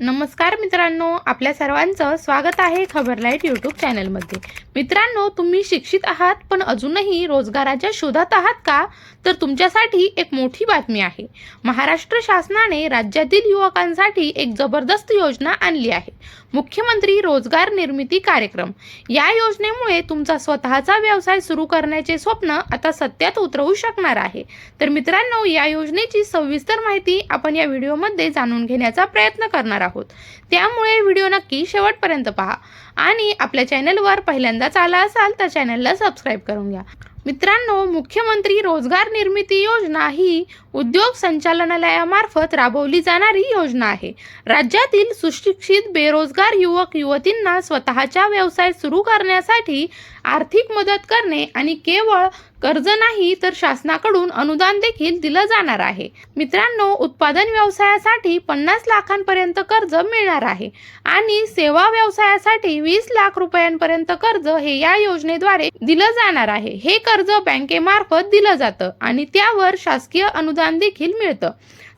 नमस्कार मित्रांनो आपल्या सर्वांचं स्वागत आहे खबरलाईट यूट्यूब चॅनलमध्ये. मित्रांनो तुम्ही शिक्षित आहात पण अजूनही रोजगाराच्या शोधात आहात का? तर तुमच्यासाठी एक मोठी बातमी आहे. महाराष्ट्र शासनाने राज्यातील युवकांसाठी एक जबरदस्त योजना आणली आहे. मुख्यमंत्री रोजगार निर्मिती कार्यक्रम. या योजनेमुळे तुमचा स्वतःचा व्यवसाय सुरू करण्याचे स्वप्न आता सत्यात उतरवू शकणार आहे. तर मित्रांनो या योजनेची सविस्तर माहिती आपण या व्हिडिओमध्ये जाणून घेण्याचा प्रयत्न करणार आहोत त्यामुळे व्हिडिओ नक्की शेवटपर्यंत पहा. आणि आपल्या चॅनलवर पहिल्यांदाच आला असाल तर चॅनलला सबस्क्राईब करून घ्या. मित्रांनो मुख्यमंत्री रोजगार निर्मिती योजना ही उद्योग संचालनालयामार्फत राबवली जाणारी योजना आहे. राज्यातील सुशिक्षित बेरोजगार युवक युवतींना स्वतःचा व्यवसाय सुरू करण्यासाठी आर्थिक मदत करणे आणि केवळ कर्ज नाही तर शासनाकडून अनुदान देखील दिलं जाणार आहे. मित्रांनो उत्पादन व्यवसायासाठी पन्नास लाखांपर्यंत कर्ज मिळणार आहे आणि सेवा व्यवसायासाठी वीस लाख रुपयांपर्यंत कर्ज हे या योजनेद्वारे दिलं जाणार आहे. हे कर्ज बँकेमार्फत दिलं जातं आणि त्यावर शासकीय अनुदान देखील मिळतं.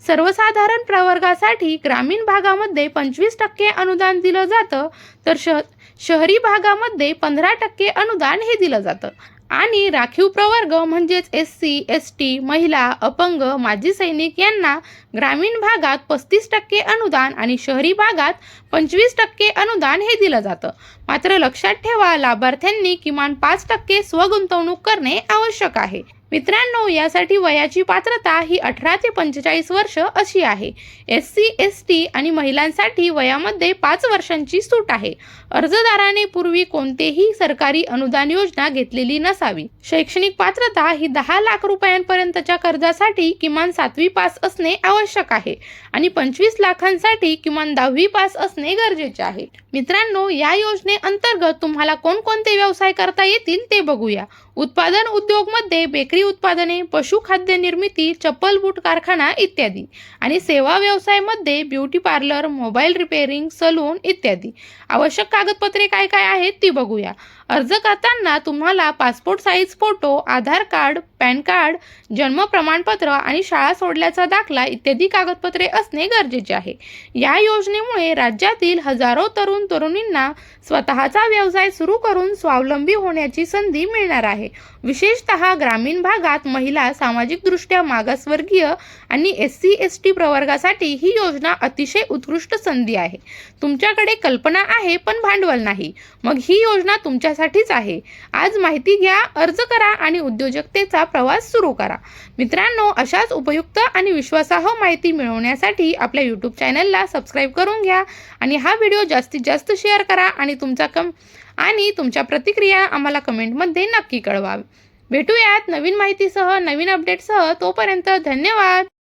सर्वसाधारण प्रवर्गासाठी ग्रामीण भागामध्ये पंचवीस टक्के अनुदान दिलं जातं तर शहरी भागामध्ये पंधरा टक्के अनुदान हे दिलं जातं. आणि राखीव प्रवर्ग म्हणजेच एस सी एस टी महिला अपंग माजी सैनिक यांना ग्रामीण भागात पस्तीस टक्के अनुदान आणि शहरी भागात पंचवीस टक्के अनुदान हे दिलं जातं. मात्र लक्षात ठेवा लाभार्थ्यांनी किमान पाच टक्के स्वगुंतवणूक करणे आवश्यक आहे. मित्रांनो यासाठी वयाची पात्रता ही अठरा ते पंचेचाळीस वर्ष अशी आहे. एस सी एस टी आणि महिलांसाठी वयामध्ये पाच वर्षांची सूट आहे. अर्जदाराने पूर्वी कोणतेही सरकारी अनुदान योजना घेतलेली नसावी. शैक्षणिक पात्रता ही दहा लाख रुपयांपर्यंतच्या कर्जासाठी किमान सातवी पास असणे आवश्यक आहे आणि पंचवीस लाखांसाठी किमान दहावी पास असणे गरजेचे आहे. मित्रांनो या योजनेअंतर्गत तुम्हाला कोणकोणते व्यवसाय करता येतील ते बघूया. उत्पादन उद्योगमध्ये बेकरी बेकरी उत्पादने पशुखाद्य निर्मिती चप्पल बूट कारखाना इत्यादी. आणि सेवा व्यवसायामध्ये beauty parlour mobile repairing salon इत्यादी. आवश्यक कागदपत्रे काय काय आहेत ती बघूया. अर्ज करताना तुम्हाला passport size photo Aadhaar card PAN card जन्म प्रमाणपत्र आणि शाळा सोडल्याचा दाखला इत्यादी कागदपत्रे असणे गरजेचे आहे. या योजनेमुळे राज्यातील हजारो तरुण तरुणींना स्वतःचा व्यवसाय सुरू करून स्वावलंबी होण्याची संधी मिळणार आहे. विशेषतः ग्रामीण भागात महिला सामाजिकदृष्ट्या मागासवर्गीय आणि एस सी एस टी प्रवर्गासाठी ही योजना अतिशय उत्कृष्ट संधी आहे. तुमच्याकडे कल्पना आहे पण भांडवल नाही. मग ही योजना तुमच्यासाठीच आहे. आज माहिती घ्या अर्ज करा आणि उद्योजकतेचा प्रवास सुरू करा. मित्रांनो अशाच उपयुक्त आणि विश्वासार्ह माहिती मिळवण्यासाठी आपल्या यूट्यूब चॅनलला सबस्क्राईब करून घ्या आणि हा व्हिडिओ जास्तीत जास्त शेअर करा आणि तुमचा कम आणि तुमच्या प्रतिक्रिया आम्हाला कमेंटमध्ये नक्की कळवा भेटूयात नवीन माहितीसह नवीन अपडेटसह तोपर्यंत धन्यवाद.